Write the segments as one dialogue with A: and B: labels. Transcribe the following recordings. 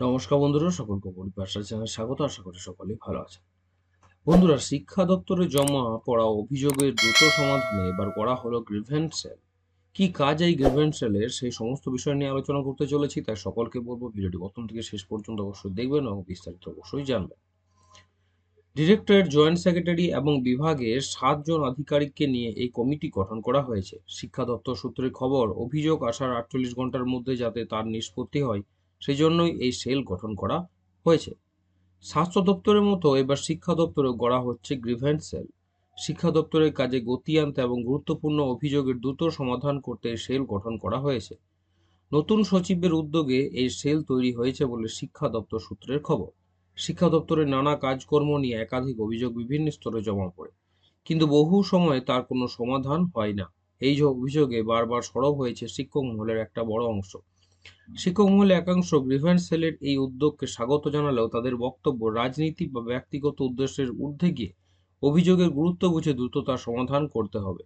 A: নমস্কার বন্ধুরা, সকলকে পরিভাষা চ্যানেল স্বাগত, আশা করি সকলেই ভালো আছেন। বন্ধুরা, শিক্ষা দপ্তরে জমা পড়া অভিযোগের দ্রুত সমাধানে এবার করা হলো গ্রিভেন্স সেল কি কাজ এই গ্রিভেন্স সেলের সেই সমস্ত বিষয় নিয়ে আলোচনা করতে চলেছি, তাই সকলকে বলব ভিডিওটি প্রথম থেকে শেষ পর্যন্ত অবশ্যই দেখবেন এবং বিস্তারিত অবশ্যই জানবেন। ডিরেক্টরেট জয়েন্ট সেক্রেটারি এবং বিভাগের সাতজন আধিকারিককে নিয়ে এই কমিটি গঠন করা হয়েছে। শিক্ষা দপ্তর সূত্রে খবর, অভিযোগ আসার আটচল্লিশ ঘণ্টার মধ্যে যাতে তার নিষ্পত্তি হয় সেই জন্যই এই সেল গঠন করা হয়েছে। স্বাস্থ্য দপ্তরের মতো এবার শিক্ষা দপ্তরে গড়া হচ্ছে গ্রিভেন্স সেল। শিক্ষা দপ্তরের কাজে গতি আনতে এবং গুরুত্বপূর্ণ অভিযোগের দ্রুত সমাধান করতে এই সেল গঠন করা হয়েছে। নতুন সচিবের উদ্যোগে এই সেল তৈরি হয়েছে বলে শিক্ষা দপ্তর সূত্রের খবর। শিক্ষা দপ্তরের নানা কাজকর্ম নিয়ে একাধিক অভিযোগ বিভিন্ন স্তরে জমা পড়ে, কিন্তু বহু সময় তার কোনো সমাধান হয় না। এই অভিযোগে বারবার সরব হয়েছে শিক্ষক মহলের একটা বড় অংশ। শিক্ষক মহলের একাংশ গ্রিভেন্স সেলের এই উদ্যোগকে স্বাগত জানালেও তাদের বক্তব্য রাজনীতি বা ব্যক্তিগত উদ্দেশ্যের ঊর্ধ্বে গিয়ে অভিযোগের গুরুত্ব বুঝে দ্রুত তার সমাধান করতে হবে।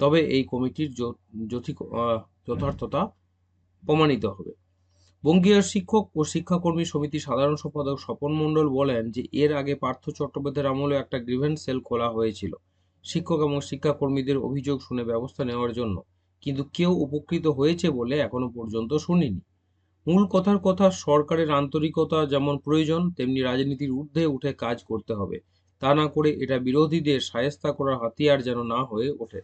A: তবে এই কমিটির যথার্থতা প্রমাণিত হবে। বঙ্গীয় শিক্ষক ও শিক্ষাকর্মী সমিতি সাধারণ সম্পাদক স্বপন মণ্ডল বলেন যে, এর আগে পার্থ চট্টোপাধ্যায়ের আমলে একটা গ্রিভেন্স সেল খোলা হয়েছিল। শিক্ষক এবং শিক্ষাকর্মীদের অভিযোগ শুনে ব্যবস্থা নেওয়ার জন্য কিন্তু কেউ উপকৃত হয়েছে বলে এখনও পর্যন্ত শুনিনি। মূল কথার কথা, সরকারের আন্তরিকতা যেমন প্রয়োজন, তেমনি রাজনীতির ঊর্ধ্বে উঠে কাজ করতে হবে। তা না করে এটা বিরোধীদের সায়স্তা করার হাতিয়ার যেন না হয়ে ওঠে।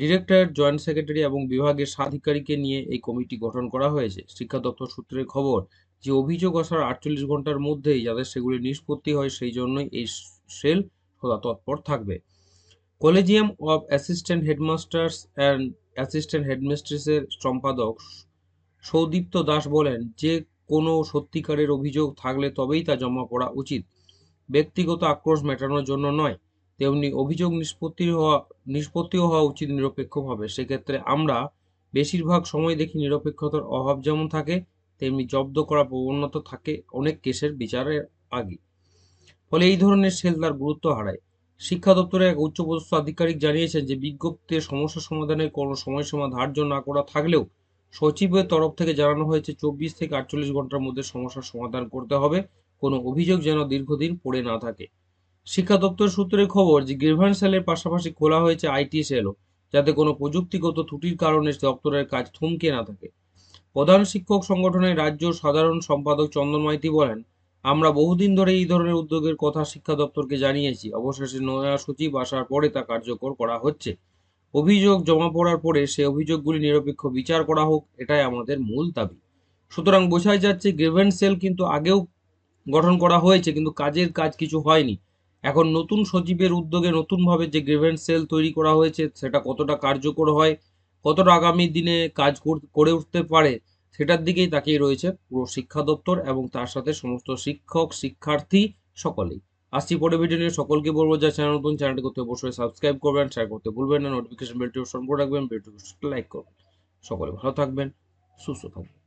A: ডিরেক্টর, জয়েন্ট সেক্রেটারি এবং বিভাগের সাধিকারীকে নিয়ে এই কমিটি গঠন করা হয়েছে। শিক্ষা দপ্তর সূত্রের খবর, যে অভিযোগ আসার আটচল্লিশ ঘণ্টার মধ্যেই যাদের সেগুলি নিষ্পত্তি হয়, সেই জন্যই এই সেল সদা তৎপর থাকবে। Collegium of assistant headmasters and assistant হেডমিস্ট্রেসের সম্পাদক সৌদীপ্ত দাস বলেন, যে কোনো সত্যিকারের অভিযোগ থাকলে তবেই তা জমা পড়া উচিত। ব্যক্তিগত আক্রোশ মেটানোর জন্য নয়, তেমনি অভিযোগ নিষ্পত্তি হওয়া, নিষ্পত্তিও হওয়া উচিত নিরপেক্ষভাবে। সেক্ষেত্রে আমরা বেশিরভাগ সময় দেখি নিরপেক্ষতার অভাব যেমন থাকে, তেমনি জব্দ করা প্রবণতা থাকে অনেক কেসের বিচারের আগে। ফলে এই ধরনের সেল তার গুরুত্ব হারায়। শিক্ষা দপ্তরের এক উচ্চপদস্থ আধিকারিক জানিয়েছেন যে বিজ্ঞপ্তিতে সমস্যা সমাধানের কোনো সময়সীমা ধার্য না করা থাকলেও সচিবের তরফ থেকে জানানো হয়েছে চব্বিশ থেকে আটচল্লিশ ঘণ্টার মধ্যে সমস্যার সমাধান করতে হবে। কোনো অভিযোগ যেন দীর্ঘদিন পড়ে না থাকে। শিক্ষা দপ্তর সূত্রের খবর যে গ্রিভান্স সেলের পাশাপাশি খোলা হয়েছে আইটি সেলও, যাতে কোনো প্রযুক্তিগত ত্রুটির কারণে দপ্তরের কাজ থমকে না থাকে। প্রধান শিক্ষক সংগঠনের রাজ্য সাধারণ সম্পাদক চন্দন মাইতি বলেন আমরা বহুদিন ধরে এই ধরনের উদ্যোগের কথা শিক্ষা দপ্তরকে জানিয়েছি। অবশেষে নয়া সচিব আসার পরে তা কার্যকর করা হচ্ছে। অভিযোগ জমা পড়ার পরে সে অভিযোগগুলি নিরপেক্ষ বিচার করা হোক, এটাই আমাদের মূল দাবি। সুতরাং বোঝাই যাচ্ছে গ্রেভেন্স সেল কিন্তু আগেও গঠন করা হয়েছে, কিন্তু কাজের কাজ কিছু হয়নি। এখন নতুন সচিবের উদ্যোগে নতুনভাবে যে গ্রেভেন্স সেল তৈরি করা হয়েছে, সেটা কতটা কার্যকর হয়, কতটা আগামী দিনে কাজ করে উঠতে পারে সেটার দিকেই তাকিয়ে রয়েছে পুরো শিক্ষা দপ্তর এবং তার সাথে সমস্ত শিক্ষক, শিক্ষার্থী সকলেই। আসছি পরে ভিডিও নিয়ে, সকলকে বলব যা চ্যানেল নতুন চ্যানেলটি করতে অবশ্যই সাবস্ক্রাইব করবেন শেয়ার করতে ভুলবেন না নোটিফিকেশন বেলটি অপশন করে রাখবেন ভিডিওটি লাইক করবেন। সকলে ভালো থাকবেন, সুস্থ থাকবেন।